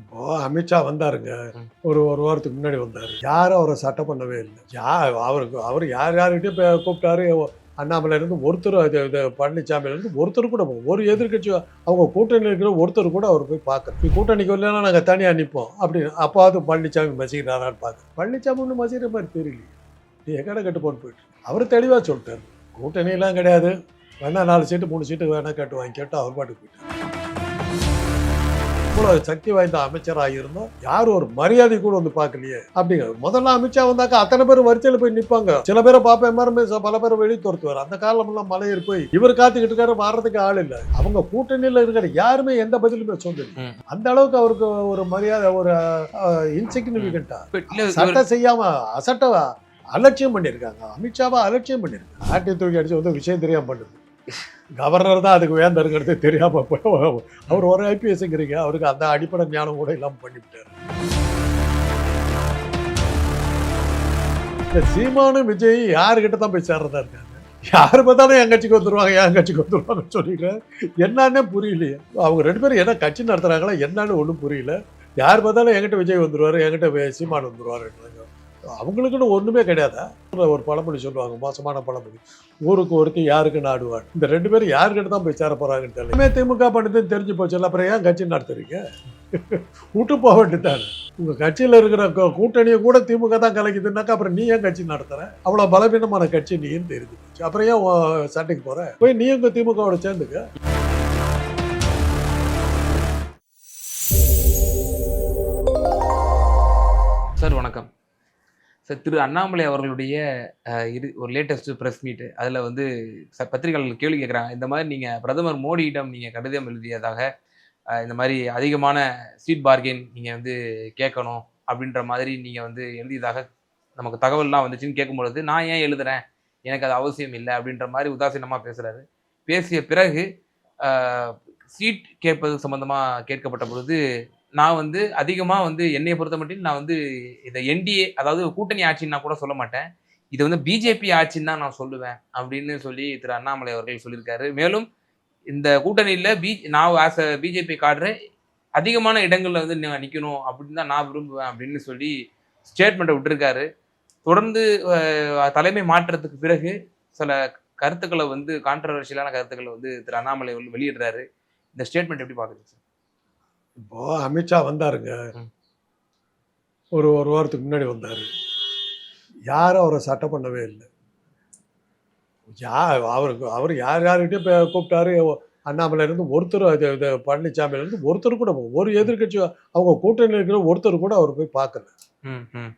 இப்போ அமித்ஷா வந்தாருங்க. ஒரு ஒரு வாரத்துக்கு முன்னாடி வந்தார். யாரும் அவரை சட்டை பண்ணவே இல்லை. யா அவருக்கு அவர் யார் யார்கிட்டயும் கூப்பிட்டாரு. அண்ணாமலையில இருந்து ஒருத்தர் இது இருந்து ஒருத்தர் கூட ஒரு எதிர்கட்சி அவங்க கூட்டணியில் இருக்கிற ஒருத்தர் கூட அவர் போய் பார்க்குறோம் நீ கூட்டணிக்கு வரலன்னா நாங்கள் தனியாக நிற்போம் அப்படின்னு அப்பாவது பழனிசாமி மசிக்கிறாரான்னு பார்க்குறோம் பழனிசாமி ஒன்றும் மசிக்கிற மாதிரி தெரியலையே நீ எங்கட கட்டு போட்டு போயிட்டு அவர் தெளிவாக சொல்லிட்டார். கூட்டணியெல்லாம் கிடையாது. வேணா நாலு சீட்டு மூணு சீட்டு வேணா கட்டு வாங்கி கேட்டு அவர் பாட்டுக்கு போயிட்டார். இவ்வளவு சக்தி வாய்ந்த அமைச்சராக இருந்தோம் யாரும் ஒரு மரியாதை கூட வந்து பார்க்கலையே. அப்படிங்க முதல்ல அமித்ஷா வந்தாக்கா அத்தனை பேர் வரிசையில் போய் நிற்பாங்க சில பேரை பார்ப்பேன் மாதிரி பல பேரை வெளியே துரத்துவார். அந்த காலமெல்லாம் மலையேறி போய் இவர் காத்துக்கிட்டு இருக்காரு வர்றதுக்கு ஆள் இல்லை. அவங்க கூட்டணியில் இருக்கிற யாருமே எந்த பதிலுமே சொல்லல. அந்த அளவுக்கு அவருக்கு ஒரு மரியாதை ஒரு இன்சிக்னிபிகண்டா சட்டம் செய்யாம அசட்ட அலட்சியம் பண்ணியிருக்காங்க. அமித்ஷாவை அலட்சியம் பண்ணியிருக்காங்க. ஆட்டி தூக்கி அடிச்சு வந்து விஷயம் தெரியாம பண்ணுது. கவர்னர் தான் அதுக்கு வேந்தருங்கிறது தெரியாமல் அவர் ஒரு ஐபிஎஸ்ங்கிறீங்க. அவருக்கு அந்த அடிப்படை ஞானம் கூட இல்லாமல் பண்ணிவிட்டாரு. இந்த சீமானு விஜய் யாருக்கிட்ட தான் போய் சேர்றதா இருக்காங்க? யார் பார்த்தாலும் என் கட்சிக்கு வந்துருவாங்க என் கட்சிக்கு வந்துருவாங்கன்னு சொல்லிடுறேன் என்னன்னே புரியலையே. அவங்க ரெண்டு பேரும் என்ன கட்சி நடத்துகிறாங்களா என்னன்னு ஒன்றும் புரியல. யார் பார்த்தாலும் என்கிட்ட விஜய் வந்துடுவார் என்கிட்ட சீமானு சீமான் அவங்களுக்குன்னு ஒண்ணுமே கிடையாதா? ஒரு பழமொழி சொல்லுவாங்க மோசமான பழமொழி. ஊருக்கு ஒருத்தி யாருக்கு நாடுவாள்? இந்த ரெண்டு பேரும் யாருக்கிட்ட தான் போய் சேர போறாங்கன்னு தெரியல. திமுக பண்ணுதுன்னு தெரிஞ்சு போச்சுல்ல அப்புறம் ஏன் கட்சி நடத்துறீங்க? விட்டு போக வேண்டியதானே உங்க கட்சியில இருக்கிற கூட்டணியை கூட திமுக தான் கலைக்குதுன்னாக்கா அப்புறம் நீ ஏன் கட்சி நடத்துற? அவ்வளோ பலவீனமான கட்சி நீன்னு தெரிஞ்சு போச்சு அப்புறம் ஏன் உன் சண்டைக்கு போற? போய் நீ உங்க திமுகவோட சேர்ந்துக்க? சார் திரு அண்ணாமலை அவர்களுடைய இரு ஒரு லேட்டஸ்ட் ப்ரெஸ் மீட்டு அதில் வந்து ச- பத்திரிகையாளர்கள் கேள்வி கேட்குறாங்க இந்த மாதிரி நீங்கள் பிரதமர் மோடியிடம் நீங்கள் கடிதம் எழுதியதாக இந்த மாதிரி அதிகமான சீட் பார்கெயின் நீங்கள் வந்து கேட்கணும் அப்படின்ற மாதிரி நீங்கள் வந்து எழுதியதாக நமக்கு தகவல்லாம் வந்துச்சுன்னு கேட்கும்பொழுது நான் ஏன் எழுதுறேன்? எனக்கு அது அவசியம் இல்லை அப்படின்ற மாதிரி உதாசீனமாக பேசுகிறாரு பேசிய பிறகு சீட் கேட்பது சம்மந்தமாக கேட்கப்பட்ட பொழுது நான் வந்து அதிகமாக வந்து என்னை பொறுத்த மட்டும் நான் வந்து இதை என்டிஏ அதாவது கூட்டணி ஆட்சின்னு கூட சொல்ல மாட்டேன். இது வந்து பிஜேபி ஆட்சின்னு தான் நான் சொல்லுவேன் அப்படின்னு சொல்லி திரு அண்ணாமலை அவர்கள் சொல்லியிருக்காரு. மேலும் இந்த கூட்டணியில் பி நான் ஆஸ் அ பிஜேபி காடுற அதிகமான இடங்களில் வந்து நீங்கள் நிற்கணும் அப்படின்னு தான் நான் விரும்புவேன் அப்படின்னு சொல்லி ஸ்டேட்மெண்ட்டை விட்டுருக்காரு. தொடர்ந்து தலைமை மாற்றத்துக்கு பிறகு சில கருத்துக்களை வந்து கான்ட்ரவர்ஷியலான கருத்துக்களை வந்து திரு அண்ணாமலை வெளியிடுறாரு. இந்த ஸ்டேட்மெண்ட் எப்படி பார்க்குறீங்க சார் இப்போ அமித்ஷா வந்தாருங்க. ஒரு ஒரு வாரத்துக்கு முன்னாடி வந்தாரு. யாரும் அவரை சட்டம் பண்ணவே இல்லை. யா அவருக்கு அவர் யார் யார்கிட்டயும் கூப்பிட்டாரு. அண்ணாமலையில இருந்து ஒருத்தர் இது இது பழனிசாமியில இருந்து ஒருத்தர் கூட ஒரு எதிர்க்கட்சி அவங்க கூட்டணியில் இருக்கிற ஒருத்தர் கூட அவர் போய் பார்க்கல. ம் ம்.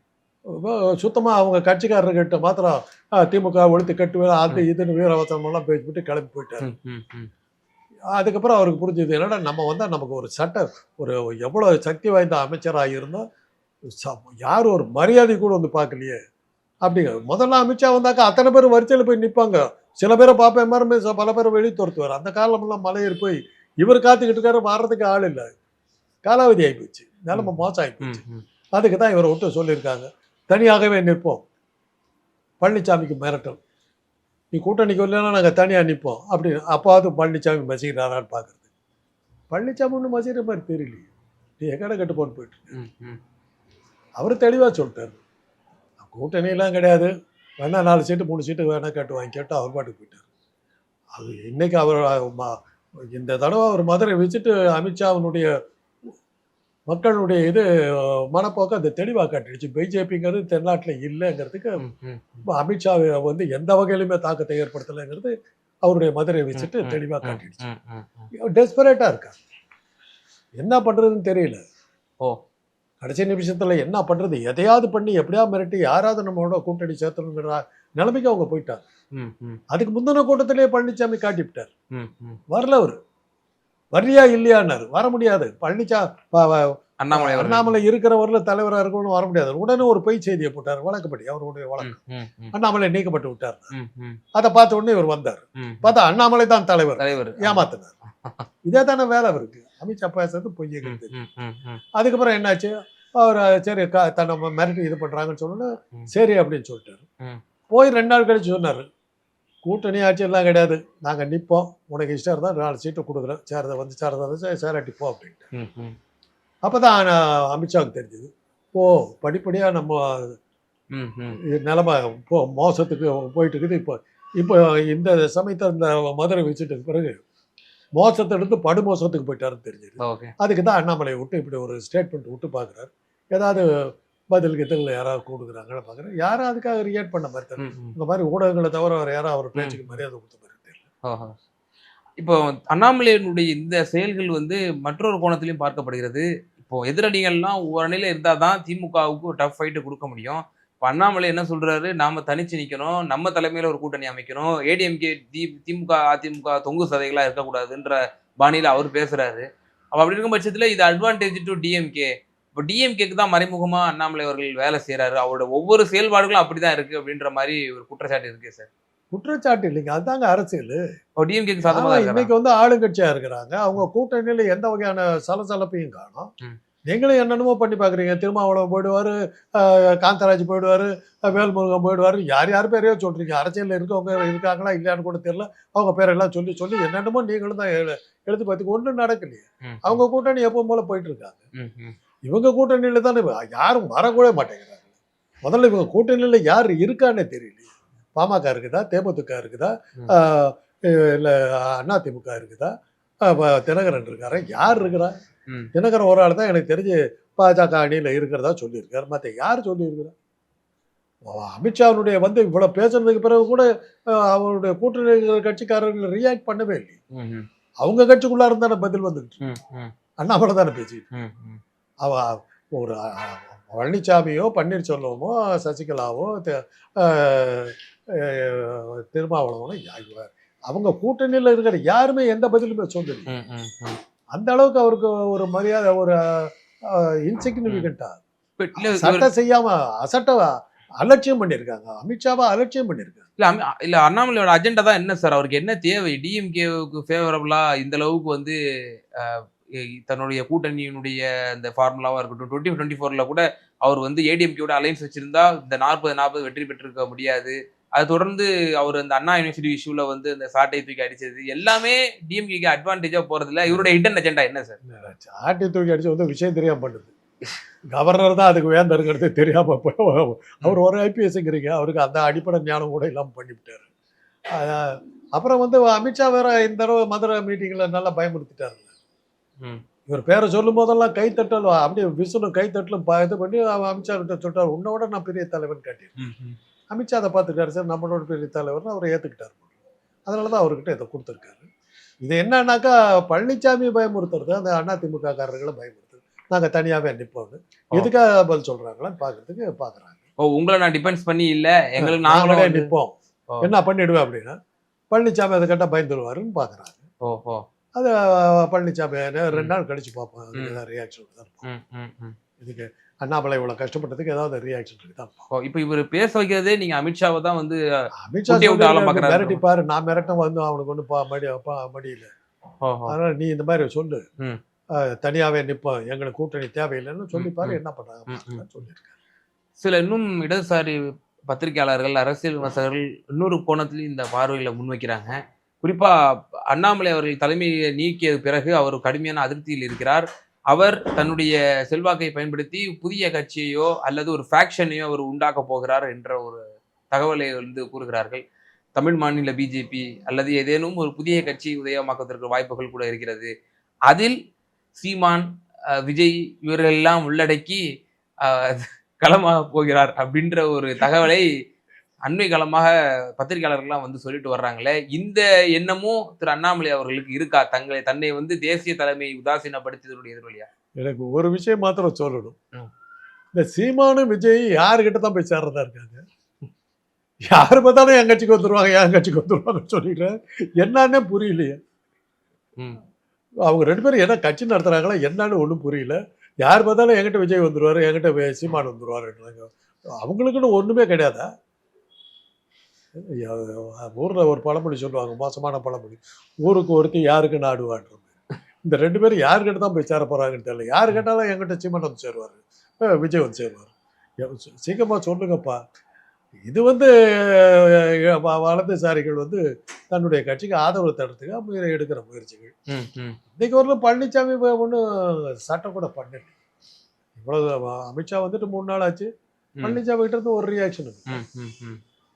இப்போ சுத்தமா அவங்க கட்சிக்காரர்கிட்ட மாத்திரம் திமுக ஒழித்து கட்டுவேன் அது இதுன்னு வீரவசனமெல்லாம் பேசிவிட்டு கிளம்பி போயிட்டாரு. அதுக்கப்புறம் அவருக்கு புரிஞ்சது என்னன்னா நம்ம வந்தால் நமக்கு ஒரு சட்ட ஒரு எவ்வளோ சக்தி வாய்ந்த அமைச்சராக இருந்தோம் யாரும் ஒரு மரியாதை கூட வந்து பார்க்கலையே. அப்படிங்க. முதல்ல அமித்ஷா வந்தாக்கா அத்தனை பேர் வரிசையில் போய் நிற்பாங்க சில பேரை பார்ப்பேன் மாதிரி பல பேரை வெளியே துரத்துவார். அந்த காலமெல்லாம் மலையேறி போய் இவர் காத்துக்கிட்டு இருக்காரு வர்றதுக்கு ஆள் இல்லை. காலாவதி ஆகி போச்சு நிலைமை மோசம் ஆகி போச்சு. அதுக்கு தான் இவரை விட்டு சொல்லியிருக்காங்க. தனியாகவே நிற்போம். பழனிசாமிக்கு மிரட்டல். நீ கூட்டணிக்கு வரலன்னா நாங்கள் தனியாக நிற்போம் அப்படின்னு அப்பாவது பழனிசாமி மசிக்கிறாரான்னு பார்க்குறது பழனிசாமி ஒன்றும் மசிக்கிற மாதிரி தெரியலையே. நீ எங்கட கட்டு போட்டு போயிட்டு. அவர் தெளிவாக சொல்லிட்டாரு. கூட்டணியெல்லாம் கிடையாது. வேணா நாலு சீட்டு மூணு சீட்டு வேணா கட்டு வாங்கி கேட்டு அவர் பாட்டுக்கு போயிட்டார். அது இன்னைக்கு அவர் இந்த தடவை அவர் மதுரை வச்சுட்டு அமித்ஷாவினுடைய மக்களுடைய இது மனப்போக்கு அது தெளிவாக காட்டிடுச்சு. பிஜேபிங்கிறது தென்னாட்டில் இல்லைங்கிறதுக்கு அமித்ஷா வந்து எந்த வகையிலுமே தாக்கத்தை ஏற்படுத்தலைங்கிறது அவருடைய மதுரை வச்சுட்டு தெளிவாக காட்டிடுச்சு. டெஸ்பரேட்டாக இருக்காங்க என்ன பண்ணுறதுன்னு தெரியல. ஓ. கடைசி நிமிஷத்துல என்ன பண்றது? எதையாவது பண்ணி எப்படியா மிரட்டி யாராவது நம்மளோட கூட்டணி சேர்த்தணுங்கிற நிலைமைக்கு அவங்க ம், அதுக்கு முந்தின கூட்டத்திலேயே பழனிசாமி காட்டிவிட்டார். ம், ம். வரல அவர். வர்றியா இல்லையான்னாரு. வர முடியாது. பழனிசா ப- வ- அண்ணாமலை. அண்ணாமலை இருக்கிறவரில் தலைவராக இருக்கணும்னு வர முடியாது. உடனே ஒரு பொய் செய்தியை போட்டார் வழக்கப்படி அவருடைய வழக்கு. அண்ணாமலை நீக்கப்பட்டு விட்டார். அதை பார்த்த உடனே இவர் வந்தார். பார்த்தா அண்ணாமலை தான் தலைவர். தலைவர். ஏமாத்தினார். இதே தானே வேலை அவருக்கு அமித்ஷா பேசுறது பொய்யை கருத்து. அதுக்கப்புறம் என்னாச்சு? அவர் சரி தன்னை மிரட்டி இது பண்றாங்கன்னு சொன்னோன்னே. சரி அப்படின்னு சொல்லிட்டாரு. போய் ரெண்டு நாள் கழிச்சு சொன்னாரு. கூட்டணி ஆட்சி எல்லாம் கிடையாது. நாங்க நிப்போம். உனக்கு இஷ்டம் இருந்தால் நாலு சீட்டு கொடுக்குறோம் சேரதை வந்து சேரதை வந்து சே- சேராட்டி போ அப்படின்ட்டு. அப்போ தான் அமித்ஷாவுக்கு தெரிஞ்சது. ஓ படிப்படியாக நம்ம நிலமை இப்போ மோசத்துக்கு போயிட்டு இருக்குது இப்போ இப்போ இந்த சமயத்தை இந்த மதுரை வச்சுட்டு பிறகு மோசத்தை எடுத்து படுமோசத்துக்கு போயிட்டாருன்னு தெரிஞ்சது. ஓகே. அதுக்கு தான் அண்ணாமலை விட்டு இப்படி ஒரு ஸ்டேட்மெண்ட் விட்டு பார்க்குறாரு. ஏதாவது பதில் கிதில் யாராவது கொடுக்குறாங்கன்னு பார்க்குறேன். யாரும் அதுக்காக ரியாக்ட் பண்ண மாதிரி ம் இந்த மாதிரி ஊடகங்களை தவிர வேறு யாரும் அவர் பேச்சுக்கு மரியாதை கொடுத்த மாதிரி தெரியல. இப்போ அண்ணாமலையினுடைய இந்த செயல்கள் வந்து மற்றொரு கோணத்திலையும் பார்க்கப்படுகிறது. இப்போ எதிரணிகள்லாம் ஒரு அணியில இருந்தால் தான் திமுகவுக்கு ஒரு டஃப் ஃபைட்டு கொடுக்க முடியும். இப்போ அண்ணாமலை என்ன சொல்றாரு? நாம தனிச்சு நிக்கணும். நம்ம தலைமையில ஒரு கூட்டணி அமைக்கணும். ஏடிஎம்கே தி திமுக அதிமுக தொங்கு சதைகளா இருக்கக்கூடாதுன்ற பாணியில அவர் பேசுறாரு. அப்ப அப்படி இருக்கும் பட்சத்துல இது அட்வான்டேஜ் டு டிஎம்கே இப்போ டிஎம்கேக்கு தான் மறைமுகமா அண்ணாமலை அவர்கள் வேலை செய்றாரு. அவரோட ஒவ்வொரு செயல்பாடுகளும் அப்படிதான் இருக்கு அப்படின்ற மாதிரி ஒரு குற்றச்சாட்டு இருக்கு சார். குற்றச்சாட்டு இல்லைங்க. அதுதாங்க அரசியல். டிஎம்கேக்கு சாதகமா ஆமா, தான் இருக்காரா? இன்னைக்கு வந்து ஆளுங்கட்சியா இருக்கிறாங்க. அவங்க கூட்டணியில எந்த வகையான சலசலப்பையும் காணும். நீங்களும் என்னென்னமோ பண்ணி பாக்குறீங்க திருமாவளவன் போயிடுவாரு காந்தராஜ் போயிடுவாரு வேல்முருகன் போயிடுவாரு. யார் யார் பேரையோ சொல்றீங்க. அரசியல்ல இருக்கவங்க இருக்காங்களா இல்லையான்னு கூட தெரியல. அவங்க பேரெல்லாம் சொல்லி சொல்லி என்னென்னமோ நீங்களும் தான் எழு- எழுத்து பார்த்து ஒன்றும் நடக்கலையே. அவங்க கூட்டணி எப்பவும் போல போயிட்டு இருக்காங்க. இவங்க கூட்டணியில தானே யாரும் வரக்கூட மாட்டேங்கிறாங்க. முதல்ல இவங்க கூட்டணியில யார் இருக்கான்னே தெரியலையே பாமக இருக்குதா தேமுதிக இருக்குதா இல்ல அதிமுக இருக்குதா தினகரன் இருக்காரா யார் இருக்கிறா. தினகரன் ஒரு ஆள் தான் எனக்கு தெரிஞ்சு பாஜக அணியில் இருக்கிறதா சொல்லியிருக்காரு. மற்ற யார் சொல்லியிருக்கிறா? அமித்ஷாவுடைய வந்து இவ்வளவு பேசுனதுக்கு பிறகு கூட அவருடைய கூட்டணி கட்சிக்காரர்கள் ரியாக்ட் பண்ணவே இல்லை அவங்க கட்சிக்குள்ளார தானே பதில் ம், அண்ணாமலை தானே ம். அவ ஒரு பழனிசாமியோ பன்னீர்செல்வமோ சசிகலாவோ திருமாவளவனோ அவங்க கூட்டணியில் இருக்கிற யாருமே எந்த பதிலுமே சொல்லல. அந்த அளவுக்கு அவருக்கு ஒரு மரியாதை ஒரு இன்சிக்னிஃபிகண்டா சட்டம் செய்யாம அசட்ட அலட்சியம் பண்ணியிருக்காங்க. அமித்ஷாவை அலட்சியம் பண்ணியிருக்காங்க. இல்ல இல்ல அண்ணாமலையோட அஜெண்டா தான் என்ன சார் அவருக்கு என்ன தேவை? டிஎம்கேவுக்கு ஃபேவரபிளா இந்த அளவுக்கு வந்து தன்னுடைய கூட்டணியினுடைய இந்த ஃபார்முலாவாக இருக்கட்டும் டுவெண்ட்டி டுவெண்ட்டி ஃபோரில் கூட அவர் வந்து ஏடிஎம்கேவோட அலைன்ஸ் வச்சிருந்தா இந்த நாற்பது நாற்பது வெற்றி பெற்றிருக்க முடியாது. அது தொடர்ந்து அவர் அந்த அண்ணா யூனிவர்சிட்டி இஷ்யூவில் வந்து இந்த சாட்டை தூக்கி அடிச்சது. எல்லாமே டிஎம்கேக்கு அட்வான்டேஜாக போகிறதில்ல இவருடைய ஹிடன் அஜெண்டா என்ன சார் சாட்டை தூக்கி அடிச்சு வந்து விஷயம் தெரியாமல் பண்ணுது. கவர்னர் தான் அதுக்கு வேந்தருங்கிறது தெரியாம அவர் ஒரு ஐபிஎஸ்ங்கிறீங்க அவருக்கு அந்த அடிப்படை ஞானம் கூட இல்லாமல் பண்ணிவிட்டார். அப்புறம் வந்து அமித்ஷா வேற இந்த தடவை மதுரை மீட்டிங்கில் நல்லா பயமுறுத்திட்டாரு இவர் பேரை சொல்லும் போதெல்லாம் கைத்தட்டல் அப்படியே விசுலும் கைத்தட்டலும் இது பண்ணி அமித்ஷா கிட்ட சொல்லிட்டார் உன்னோட நான் பெரிய தலைவன் காட்டியிருக்கேன் அமித்ஷா அதை பார்த்துட்டாரு சார் நம்மளோட பெரிய தலைவர்னு அவர் ஏற்றுக்கிட்டார் அதனால தான் அவர்கிட்ட இதை கொடுத்துருக்காரு. இது என்னன்னாக்கா பழனிசாமி பயமுறுத்துறது அந்த அதிமுக காரர்களை பயமுறுத்துறது நாங்கள் தனியாகவே நிற்போம்னு எதுக்காக பதில் சொல்கிறாங்களான்னு பார்க்கறதுக்கு பார்க்குறாங்க. ஓ உங்களை நான் டிபெண்ட்ஸ் பண்ணி இல்ல எங்களுக்கு நாங்களே நிற்போம். என்ன பண்ணிடுவேன் அப்படின்னா பழனிசாமி அதை கேட்டால் பயந்துருவாருன்னு பார்க்குறாங்க. ஓ ஓ அது பழனிசாமி ரெண்டு நாள் கழிச்சு பார்ப்போம். ஏதாவது ரியாக்ஷன் தான் இதுக்கு அண்ணாமலை இவ்வளோ கஷ்டப்பட்டதுக்கு ஏதாவது ரியாக்ஷன் இருக்கு தான் ஓ இப்போ இவர் பேச வைக்கிறதே நீங்க அமித்ஷாவை தான் வந்து அமித்ஷா குட்டியை விட்டு ஆள சொல்லி பார்க்கறாரு. மிரட்டி பாரு நான் மிரட்ட வந்து அவனுக்கு ஒன்றும் மடி மடியில அதனால நீ இந்த மாதிரி சொல்லு. தனியாவே நிற்போம் எங்களுக்கு கூட்டணி தேவையில்லைன்னு சொல்லி பாரு ம். என்ன பண்றாங்க? சொல்லியிருக்காரு. சில இன்னும் இடதுசாரி பத்திரிகையாளர்கள் அரசியல் விமர்சகர்கள் இன்னொரு கோணத்திலையும் இந்த பார்வைகளை முன்வைக்கிறாங்க. குறிப்பா அண்ணாமலை அவர்கள் தலைமையை நீக்கிய பிறகு அவர் கடுமையான அதிருப்தியில் இருக்கிறார். அவர் தன்னுடைய செல்வாக்கை பயன்படுத்தி புதிய கட்சியையோ அல்லது ஒரு ஃபேக்ஷனையோ அவர் உண்டாக்க போகிறார் என்ற ஒரு தகவலை வந்து கூறுகிறார்கள். தமிழ் மாநில பிஜேபி அல்லது ஏதேனும் ஒரு புதிய கட்சி உதயமாக்குவதற்கு வாய்ப்புகள் கூட இருக்கிறது. அதில் சீமான் அஹ், விஜய் இவர்கள் எல்லாம் உள்ளடக்கி அஹ், களமாக போகிறார் அப்படின்ற ஒரு தகவலை அண்மை காலமாக பத்திரிகையாளர்கள்லாம் வந்து சொல்லிட்டு வர்றாங்களே இந்த எண்ணமும் திரு அண்ணாமலை அவர்களுக்கு இருக்கா? தங்களை தன்னை வந்து தேசிய தலைமை உதாசீனப்படுத்தியதனுடைய எதிரொலியா எனக்கு ஒரு விஷயம் மாத்திரம் சொல்லணும். இந்த சீமானு விஜய் யாருக்கிட்ட தான் போய் சேர்றதா இருக்காங்க? யார் பார்த்தாலும் என் கட்சிக்கு வந்துருவாங்க என் கட்சிக்கு வந்துருவாங்கன்னு சொல்லிடுறேன் என்னன்னே புரியலையே. ம். அவங்க ரெண்டு பேரும் என்ன கட்சி நடத்துறாங்களா என்னன்னு ஒன்றும் புரியல. யார் பார்த்தாலும் என்கிட்ட விஜய் வந்துருவாரு என்கிட்ட சீமான் வந்துருவாருன்றாங்க. அவங்களுக்குன்னு ஒண்ணுமே கிடையாதா? ஊர்ல ஒரு பழமொழி சொல்லுவாங்க மோசமான பழமொழி. ஊருக்கு ஒருத்தி யாருக்கு நாடுவான்ற. இந்த ரெண்டு பேரும் யாருக்கிட்ட தான் போய் சேர போறாங்கன்னு தெரியல. யாரு கேட்டாலும் என்கிட்ட சீமான் வந்து சேருவாரு. விஜய் வந்து சேருவார். எ- சீ- சீக்கிரமா சொல்லுங்கப்பா. இது வந்து வலதுசாரிகள் வந்து தன்னுடைய கட்சிக்கு ஆதரவு தரத்துக்கு முயற்சி எடுக்கிற முயற்சிகள். இன்னைக்கு வரலும் பழனிசாமி ஒன்றும் சட்டம் கூட பண்ணல. இவ்வளவு அமித்ஷா வந்துட்டு மூணு நாள் ஆச்சு. பழனிசாமி கிட்ட இருந்து ஒரு ரியாக்ஷன்.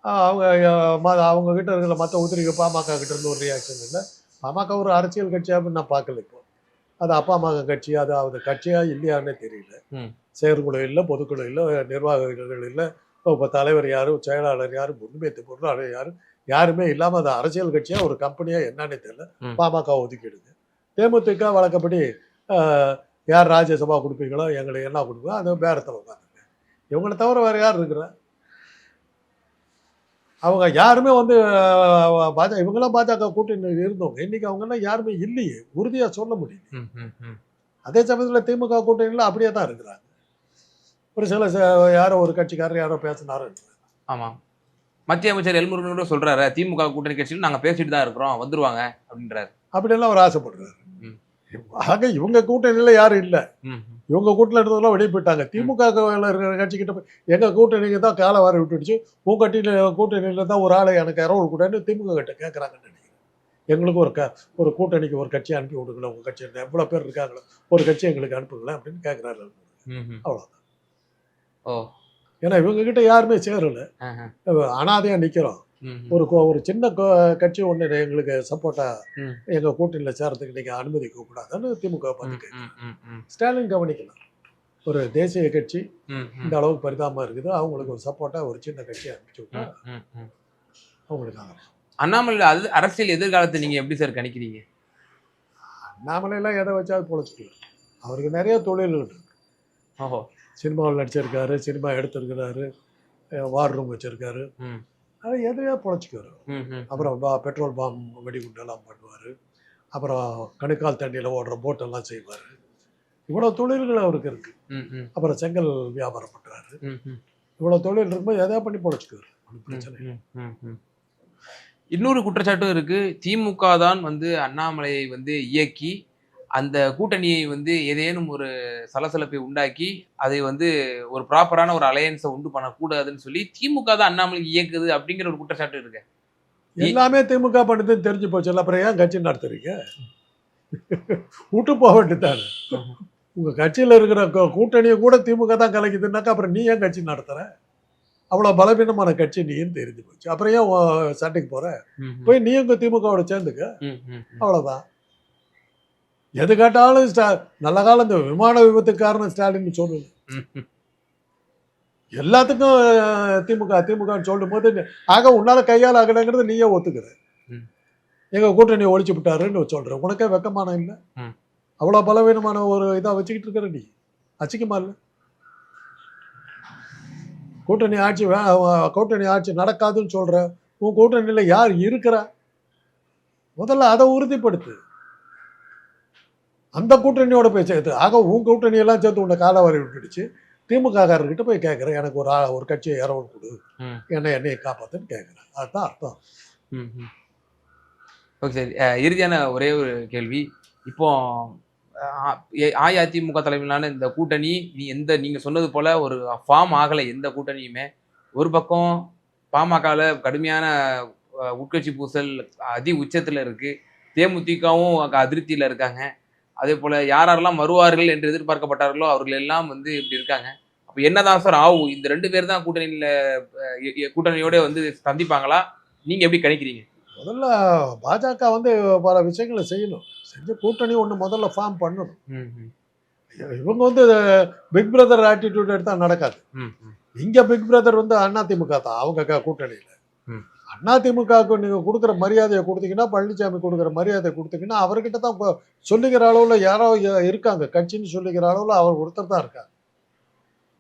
அவங்க அஹ், ம- அவங்க கிட்ட இருக்கிற மற்ற உதிரிக பாமக கிட்ட இருந்து ஒரு ரியாக்ஷன் இல்லை. பாமக ஒரு அரசியல் கட்சியாக நான் பார்க்கல இப்போ. அது அப்பா மக கட்சி அது அது கட்சியா இல்லையான்னே தெரியல. செயற்குழு இல்லை பொதுக்குழு இல்லை நிர்வாகிகள் இல்லை. இப்போ தலைவர் யாரு செயலாளர் யாரு முன்மேத்து பொருளாளர் யாரு யாருமே இல்லாமல் அது அரசியல் கட்சியா ஒரு கம்பெனியா என்னன்னே தெரியல. பாமக ஒதுக்கிடுது. தேமுதிக வழக்கப்படி யார் ராஜ்யசபா கொடுப்பீங்களோ எங்களுக்கு என்ன கொடுப்போம் அது பேரத்தில் உட்காந்துருங்க இவங்களை தவிர வேற யார் இருக்கிறா? அவங்க யாருமே வந்து பாஜக இவங்கெல்லாம் பாஜக கூட்டணி இருந்தவங்க. இன்னைக்கு அவங்கெல்லாம் யாருமே இல்லையே. உறுதியா சொல்ல முடியல. ம், ம், ம். அதே சமயத்தில் திமுக கூட்டணியில் அப்படியே தான் இருக்கிறாங்க. ஒரு சில யாரோ ஒரு கட்சிக்காரர் யாரோ பேசினாரோ ஆமா. மத்திய அமைச்சர் எல்முருகன் கூட சொல்றாரு திமுக கூட்டணி கட்சியில் நாங்க பேசிட்டு தான் இருக்கிறோம் வந்துருவாங்க அப்படின்றாரு. அப்படியெல்லாம் அவர் ஆசைப்படுறாரு. ஆக இவங்க கூட்டணியில் யாரும் இல்லை. இவங்க கூட்டணியில் இருந்தவங்களாம் வெளியே போயிட்டாங்க திமுக இருக்கிற கட்சிக்கிட்ட போய் எங்கள் கூட்டணிக்கு தான் காலை வாரி விட்டுடுச்சு. உன் கட்சியில் கூட்டணியில் தான் ஒரு ஆளை எனக்கு இரவு கூட்டணி திமுக கிட்ட கேட்குறாங்கன்னு நினைக்கிறேன். எங்களுக்கு ஒரு க ஒரு கூட்டணிக்கு ஒரு கட்சி அனுப்பி விடுங்களேன். உங்கள் கட்சி எவ்வளோ பேர் இருக்காங்களோ ஒரு கட்சி எங்களுக்கு அனுப்புங்களேன் அப்படின்னு கேட்குறாரு. அவ்வளோதான் ஓ. ஏன்னா இவங்க கிட்ட யாருமே சேரல. அனாதையாக நிற்கிறோம். ஒரு ஒரு சின்ன கட்சி ஒன்று எங்களுக்கு சப்போர்ட்டா ம். எங்கள் கூட்டணியில் சேரத்துக்கு நீங்கள் அனுமதிக்க கூடாதுன்னு திமுக பார்த்து. ஸ்டாலின் கவனிக்கலாம் ஒரு தேசிய கட்சி. இந்த அளவுக்கு பரிதாபமாக இருக்குது. அவங்களுக்கு ஒரு சப்போர்ட்டாக ஒரு சின்ன கட்சி அனுப்பிச்சு விட்டா. அவங்களுக்கு அண்ணாமலை அது அரசியல் எதிர்காலத்தை நீங்க எப்படி சார் கணிக்கிறீங்க? நாமளெல்லாம் எதை வச்சாலும் பொழைச்சிக்கலாம் அவருக்கு நிறைய தொழில்கள் இருக்கு. ஓஹோ. சினிமாவில் நடிச்சிருக்காரு சினிமா எடுத்திருக்கிறாரு வார் ரூம் வச்சிருக்காரு. அது எதையா பொழைச்சிக்குவார். அப்புறம் பா பெட்ரோல் பாம் வெடிகுண்டெல்லாம் பண்ணுவார். அப்புறம் கணுக்கால் தண்ணியில் ஓடுற போட்டெல்லாம் செய்வார். இவ்வளோ தொழில்கள் அவருக்கு இருக்குது. அப்புறம் செங்கல் வியாபாரம் பண்ணுறாரு. இவ்வளோ தொழில் இருக்கும்போது எதையா பண்ணி பொழைச்சிக்குவார்? ஒன்றும் பிரச்சனை. இன்னொரு குற்றச்சாட்டும் இருக்கு. திமுக தான் வந்து அண்ணாமலையை வந்து இயக்கி அந்த கூட்டணியை வந்து ஏதேனும் ஒரு சலசலப்பை உண்டாக்கி அதை வந்து ஒரு ப்ராப்பரான ஒரு அலையன்ஸை உண்டு பண்ணக்கூடாதுன்னு சொல்லி திமுக தான் அண்ணாமலை இயக்குது அப்படிங்கிற ஒரு குற்றச்சாட்டு இருக்கு. எல்லாமே திமுக பண்ணுதுன்னு தெரிஞ்சு போச்சு. அப்புறம் ஏன் கட்சி நடத்துறீங்க? விட்டு போக வேண்டியதானே உங்க கட்சியில் இருக்கிற கூட்டணியை கூட திமுக தான் கலைக்குதுன்னாக்கா அப்புறம் நீ ஏன் கட்சி நடத்துற? அவ்வளோ பலவீனமான கட்சி நீன்னு தெரிஞ்சு போச்சு. அப்புறம் ஏன் சண்டைக்கு ம். போய் நீ உங்க திமுகவோட சேர்ந்துக்க. அவ்வளோதான் எது கேட்டாலும் ஸ்டா நல்ல காலம் இந்த விமான விபத்துக்கு காரணம் ஸ்டாலின் சொல்லுது. எல்லாத்துக்கும் திமுக திமுகன்னு சொல்லும் போது ஆக உன்னால கையால் ஆகலைங்கிறது நீயே ஒத்துக்கிற. எங்க கூட்டணி ஒழிச்சு விட்டாருன்னு சொல்ற உனக்கே வெக்கமான இல்லை. அவ்வளோ பலவீனமான ஒரு இதாக வச்சுக்கிட்டு இருக்கிற நீ. அச்சிக்கமா இல்லை. கூட்டணி ஆட்சி வே- கூட்டணி ஆட்சி நடக்காதுன்னு சொல்ற. உன் கூட்டணியில் யார் இருக்கிறா? முதல்ல அதை உறுதிப்படுத்து. அந்த கூட்டணியோட போய் சேர்த்து ஆக உன் கூட்டணியெல்லாம் சேர்த்து உன்னை காலவாரி விட்டுடுச்சு. திமுக காரர்கிட்ட போய் கேட்குறேன் எனக்கு ஒரு ஒரு கட்சியை இரவல் கொடு. என்னை என்னையை காப்பாத்துன்னு கேட்குறேன். அதுதான் அர்த்தம். ஓகே சரி. இறுதியான ஒரே ஒரு கேள்வி. இப்போ அஇஅதிமுக தலைமையிலான இந்த கூட்டணி நீ எந்த நீங்க சொன்னது போல ஒரு ஃபார்ம் ஆகலை எந்த கூட்டணியுமே. ஒரு பக்கம் பாமகல கடுமையான உட்கட்சி பூசல் அதி உச்சத்துல இருக்கு. தேமுதிகவும் அதிருப்தியில இருக்காங்க. அதே போல யார் யாரெல்லாம் வருவார்கள் என்று எதிர்பார்க்கப்பட்டார்களோ அவர்கள் எல்லாம் வந்து இப்படி இருக்காங்க. அப்ப என்னதான் சார் ஆகும்? இந்த ரெண்டு பேர் தான் கூட்டணியில கூட்டணியோட வந்து சந்திப்பாங்களா? நீங்க எப்படி கணிக்கிறீங்க? முதல்ல பாஜக வந்து பல விஷயங்களை செய்யணும். செஞ்சு கூட்டணி ஒன்று முதல்ல ஃபார்ம் பண்ணணும். ம், ம், இவங்க வந்து பிக் பிரதர் ஆட்டிடியூட் எடுத்தால் நடக்காது. இங்க பிக் பிரதர் வந்து அதிமுக தான் அவங்க கூட்டணியில. அதிமுகவுக்கு நீங்க கொடுக்குற மரியாதையை கொடுத்தீங்கன்னா பழனிசாமி கொடுக்குற மரியாதையை கொடுத்தீங்கன்னா அவர்கிட்ட தான் சொல்லிக்கிற அளவுல யாரோ இருக்காங்க. கட்சின்னு சொல்லிக்கிற அளவுல அவர் ஒருத்தர் தான் இருக்காங்க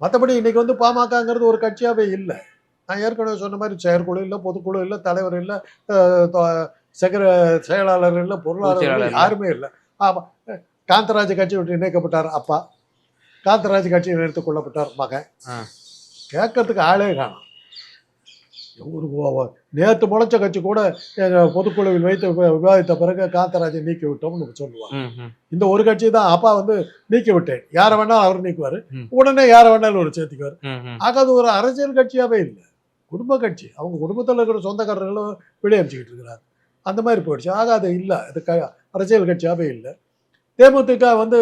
மற்றபடி இன்னைக்கு வந்து பாமகங்கிறது ஒரு கட்சியாவே இல்லை. நான் ஏற்கனவே சொன்ன மாதிரி செயற்குழு இல்லை பொதுக்குழு இல்லை தலைவர் இல்லை செகர செயலாளர் இல்லை பொருளாளர். யாருமே இல்லை. ஆமா. காந்தராஜ் கட்சி விட்டு இணைக்கப்பட்டார் அப்பா. காந்தராஜ் கட்சியில் எடுத்துக் கொள்ளப்பட்டார் மகன். கேட்கறதுக்கு ஆளே காணும். ஒரு நேத்து முளைச்ச கட்சி கூட எங்க பொதுக்குழுவில் வைத்து விவாதித்த பிறகு காந்தராஜை நீக்கி விட்டோம்னு சொல்லுவாங்க. இந்த ஒரு கட்சி தான் அப்பா வந்து நீக்கி விட்டேன். யாரை வேணாலும் அவர் நீக்குவாரு. உடனே யாரை வேணாலும் ஒரு சேர்த்துக்குவார். ஆக அது ஒரு அரசியல் கட்சியாவே இல்லை. குடும்ப கட்சி. அவங்க குடும்பத்தில் இருக்கிற சொந்தக்காரர்களும் வெளியே அனுப்பிச்சிக்கிட்டு இருக்கிறாங்க. அந்த மாதிரி போயிடுச்சு. ஆக அது இல்லை. அது க அரசியல் கட்சியாவே இல்லை. தேமுதிக வந்து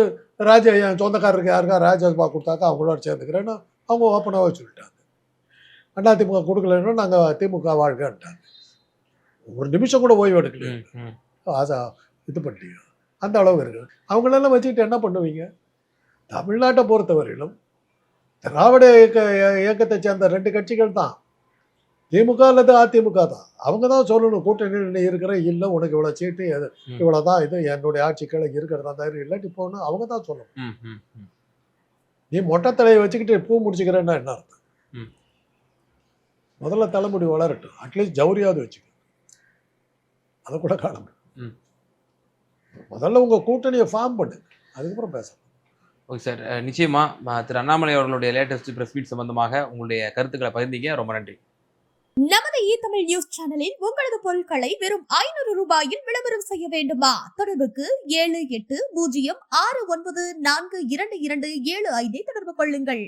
ராஜ என் சொந்தக்காரருக்கு யாருக்கா ராஜ்யசபா கொடுத்தாக்கா அவங்களோட சேர்ந்துக்கிறேன்னு அவங்க ஓப்பனாகவே சொல்லிட்டாங்க. அண்ணா திமுக கொடுக்கலன்னா நாங்கள் திமுக வாழ்க்கன்ட்டாங்க ஒரு நிமிஷம் கூட ஓய்வு எடுக்கல ம், ம். ஆசா இது பண்ணலையா அந்த அளவுக்கு இருக்குது அவங்களெல்லாம் வச்சுக்கிட்டு என்ன பண்ணுவீங்க தமிழ்நாட்டை பொறுத்தவரையிலும் திராவிட இயக்க இயக்கத்தை சேர்ந்த ரெண்டு கட்சிகள் தான் திமுக அல்லது அதிமுக தான் அவங்க தான் சொல்லணும் கூட்டணி இருக்கிற இல்லை உனக்கு இவ்வளோ சீட்டு. இவ்வளோ தான் இது என்னுடைய ஆட்சிகளை இருக்கிறதா தான் இல்லாட்டி போகணும் அவங்க தான் சொல்லணும். நீ மொட்டை தலையை வச்சுக்கிட்டு பூ முடிச்சுக்கிறேன்னா என்ன அர்த்தம். முதல்ல தலைமுடி வளரட்டும். அட்லீஸ்ட் ஜவுரியாவது வச்சுக்க அதை கூட காண முடியும் ம். முதல்ல உங்க கூட்டணியை ஃபார்ம் பண்ணுங்க அதுக்கப்புறம் பேசலாம். Okay sir. அஹ், நிச்சயமா அஹ், திரு அண்ணாமலை அவர்களுடைய லேட்டஸ்ட் பிரஸ் மீட் சம்பந்தமாக உங்களுடைய கருத்துக்களை பகிர்ந்தீங்க. ரொம்ப நன்றி. நமது இ தமிழ் நியூஸ் சேனலில் உங்களது பொருட்களை வெறும் ஐநூறு ரூபாயில் விளம்பரம் செய்ய வேண்டுமா? தொடர்புக்கு ஏழு எட்டு பூஜ்ஜியம் ஆறு ஒன்பது நான்கு இரண்டு இரண்டு ஏழு ஐந்தை தொடர்பு கொள்ளுங்கள்.